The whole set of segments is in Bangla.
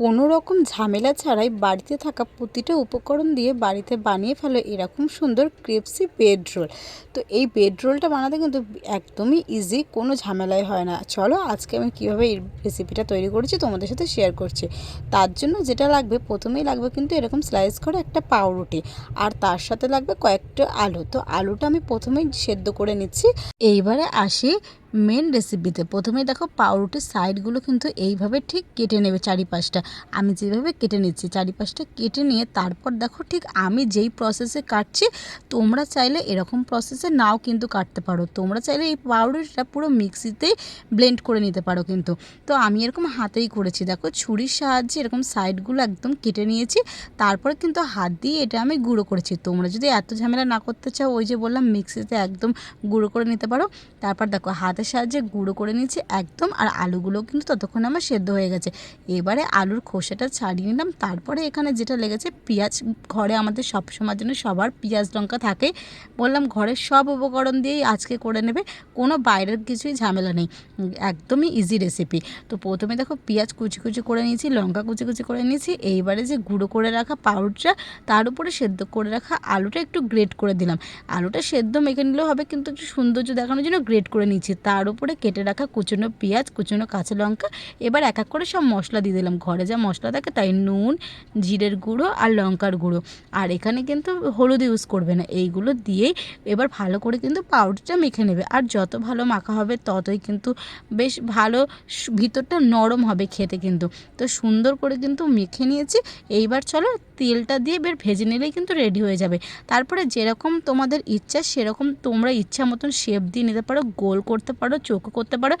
কোনো রকম ঝামেলা ছাড়াই বাড়িতে থাকা প্রতিটা উপকরণ দিয়ে বাড়িতে বানিয়ে ফেলো এরকম সুন্দর ক্রিপসি বেড রোল। তো এই বেড রোলটা বানাতে কিন্তু একদমই ইজি কোনো ঝামেলাই হয় না। চলো আজকে আমি কীভাবে এই রেসিপিটা তৈরি করেছি তোমাদের সাথে শেয়ার করছি। তার জন্য যেটা লাগবে, প্রথমেই লাগবে কিন্তু এরকম স্লাইস করে একটা পাউরুটি, আর তার সাথে লাগবে কয়েকটা আলু। তো আলুটা আমি প্রথমেই সেদ্ধ করে নিচ্ছি। এইবারে আসি মেন রেসিপিতে প্রথমে দেখো পাউরুটির সাইডগুলো কিন্তু এইভাবে ঠিক কেটে নেবে চারিপাশটা। আমি যেভাবে কেটে নিচ্ছি চারিপাশটা কেটে নিয়ে তারপর দেখো ঠিক আমি যেই প্রসেসে কাটছি, তোমরা চাইলে এরকম প্রসেসে নাও কিন্তু কাটতে পারো। তোমরা চাইলে এই পাউরুটিটা পুরো মিক্সিতেই ব্লেন্ড করে নিতে পারো কিন্তু। তো আমি এরকম হাতেই করেছি। দেখো ছুরির সাহায্যে এরকম সাইডগুলো একদম কেটে নিয়েছি। তারপরে কিন্তু হাত দিয়ে এটা আমি গুঁড়ো করেছি। তোমরা যদি এত ঝামেলা না করতে চাও, ওই যে বললাম, মিক্সিতে একদম গুঁড়ো করে নিতে পারো। তারপর দেখো হাতের সাহায্যে গুঁড়ো করে নিয়েছি একদম, আর আলুগুলো কিন্তু ততক্ষণ আমার সেদ্ধ হয়ে গেছে। এবারে আলুর খোসাটা ছাড়িয়ে নিলাম। তারপরে এখানে যেটা লেগেছে, পেঁয়াজ। ঘরে আমাদের সব সময়ের জন্য সবার পেঁয়াজ লঙ্কা থাকে। বললাম ঘরের সব উপকরণ দিয়েই আজকে করে নেবে, কোনো বাইরের কিছুই ঝামেলা নেই। একদমই ইজি রেসিপি তো প্রথমে দেখো পেঁয়াজ কুচি কুচি করে নিয়েছি, লঙ্কা কুচি কুচি করে নিয়েছি। এইবারে যে গুঁড়ো করে রাখা পাউডারটা, তার উপরে সেদ্ধ করে রাখা আলুটা একটু গ্রেট করে দিলাম। আলুটা সেদ্ধ মেখে নিলেও হবে, কিন্তু একটু সৌন্দর্য দেখানোর জন্য গ্রেট করে নিচ্ছি তার উপরে কেটে রাখা কুচনো পেঁয়াজ, কুচনো কাঁচা লঙ্কা, এবার এক এক করে সব মশলা দিয়ে দিলাম। ঘরে যা মশলা থাকে তাই নুন, জিরের গুঁড়ো আর লঙ্কার গুঁড়ো। আর এখানে কিন্তু হলুদ ইউজ করবে না। এইগুলো দিয়েই এবার ভালো করে কিন্তু পাউডারটা মেখে নেবে। আর যত ভালো মাখা হবে ততই কিন্তু বেশ ভালো ভিতরটা নরম হবে খেতে কিন্তু। তো সুন্দর করে কিন্তু মেখে নিয়েছি। এইবার চলো তেলটা দিয়ে বের ভেজে নিলেই কিন্তু রেডি হয়ে যাবে। তারপরে যেরকম তোমাদের ইচ্ছা সেরকম তোমরা ইচ্ছা মতন শেপ দিয়ে নিতে পারো, গোল করতে পারো চোখও করতে পারো।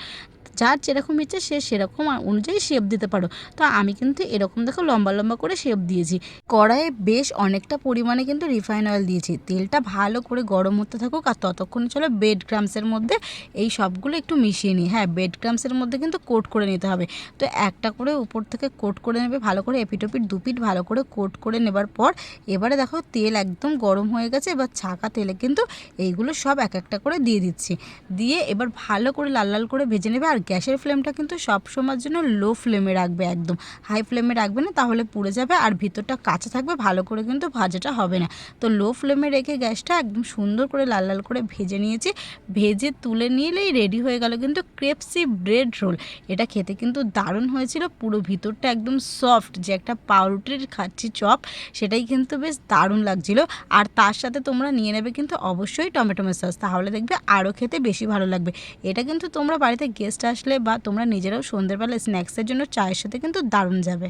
যার যেরকম ইচ্ছে সে সেরকম অনুযায়ী শেপ দিতে পারো। তো আমি কিন্তু এরকম দেখো লম্বা লম্বা করে শেপ দিয়েছি। কড়াইয়ে বেশ অনেকটা পরিমাণে কিন্তু রিফাইন অয়েল দিয়েছি। তেলটা ভালো করে গরম হতে থাকুক আর ততক্ষণে চলো বেড ক্রামসের মধ্যে এই সবগুলো একটু মিশিয়ে নিই। হ্যাঁ বেড ক্রামসের মধ্যে কিন্তু কোট করে নিতে হবে। তো একটা করে উপর থেকে কোট করে নেবে, ভালো করে এপিটোপিট দুপিট ভালো করে কোট করে নেবার পর এবারে দেখো তেল একদম গরম হয়ে গেছে। এবার ছাকা তেলে কিন্তু এইগুলো সব এক একটা করে দিয়ে দিচ্ছি। দিয়ে এবার ভালো করে লাল লাল করে ভেজে নেবে আর গ্যাসের ফ্লেমটা কিন্তু সব সময়ের জন্য লো ফ্লেমে রাখবে একদম। হাই ফ্লেমে রাখবে না, তাহলে পুড়ে যাবে আর ভিতরটা কাঁচা থাকবে, ভালো করে কিন্তু ভাজাটা হবে না। তো লো ফ্লেমে রেখে গ্যাসটা একদম সুন্দর করে লাল লাল করে ভেজে নিয়েছি। ভেজে তুলে নিলেই রেডি হয়ে গেল কিন্তু ক্রেপসি ব্রেড রোল এটা খেতে কিন্তু দারুণ হয়েছিল, পুরো ভিতরটা একদম সফট যে একটা পাউরুটির খাচ্ছি চপ, সেটাই কিন্তু বেশ দারুণ লাগছিল। আর তার সাথে তোমরা নিয়ে নেবে কিন্তু অবশ্যই টমেটো সস তাহলে দেখবে আরও খেতে বেশি ভালো লাগবে। এটা কিন্তু তোমরা বাড়িতে গেস্ট আসলে বা তোমরা নিজেরাও সন্ধ্যেবেলা স্ন্যাক্সের জন্য চায়ের সাথে কিন্তু দারুণ যাবে।